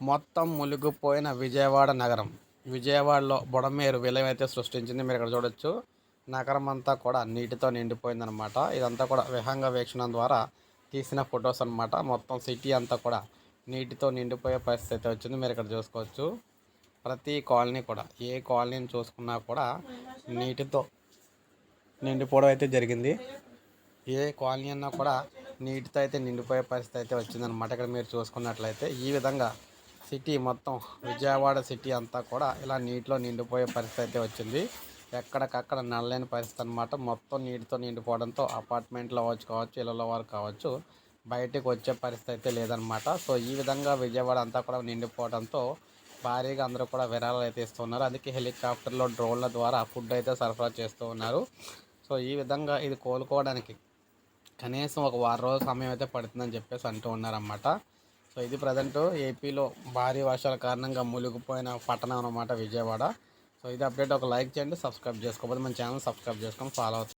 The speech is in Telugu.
మొత్తం మునిగిపోయిన విజయవాడ నగరం. విజయవాడలో బుడమేరు విలయమైతే సృష్టించింది. మీరు ఇక్కడ చూడొచ్చు. నగరం అంతా కూడా నీటితో నిండిపోయిందనమాట ఇదంతా కూడా విహంగ వీక్షణం ద్వారా తీసిన ఫొటోస్ అనమాట మొత్తం సిటీ అంతా కూడా నీటితో నిండిపోయే పరిస్థితి అయితే వచ్చింది. మీరు ఇక్కడ చూసుకోవచ్చు. ప్రతి కాలనీ కూడా ఏ కాలనీని చూసుకున్నా కూడా నీటితో నిండిపోవడం అయితే జరిగింది. ఏ కాలనీ అన్నా కూడా నీటితో అయితే నిండిపోయే పరిస్థితి అయితే వచ్చిందనమాట ఇక్కడ మీరు చూసుకున్నట్లయితే ఈ విధంగా సిటీ మొత్తం విజయవాడ సిటీ అంతా కూడా ఇలా నీటిలో నిండిపోయే పరిస్థితి అయితే వచ్చింది. ఎక్కడికక్కడ నల్లలేని పరిస్థితి అనమాట మొత్తం నీటితో నిండిపోవడంతో అపార్ట్మెంట్లో అవ్వచ్చు కావచ్చు ఇళ్ళలో వారు కావచ్చు బయటకు వచ్చే పరిస్థితి అయితే లేదనమాట సో ఈ విధంగా విజయవాడ అంతా కూడా నిండిపోవడంతో భారీగా అందరూ కూడా విరాళాలు అయితే ఇస్తున్నారు. అందుకే హెలికాప్టర్లో డ్రోన్ల ద్వారా ఫుడ్ అయితే సరఫరా చేస్తూ ఉన్నారు. సో ఈ విధంగా ఇది కోలుకోవడానికి కనీసం ఒక వారం రోజుల సమయం అయితే పడుతుందని చెప్పేసి అంటూ ఉన్నారన్నమాట. సో ఇది ప్రజెంట్ ఏపీలో భారీ వర్షాల కారణంగా మునిగిపోయిన పట్టణం అన్నమాట విజయవాడ. సో ఇది అప్డేట్ ఒక లైక్ చేయండి సబ్స్క్రైబ్ చేసుకోకపోతే మన ఛానల్ సబ్స్క్రైబ్ చేసుకొని ఫాలో అవుతుంది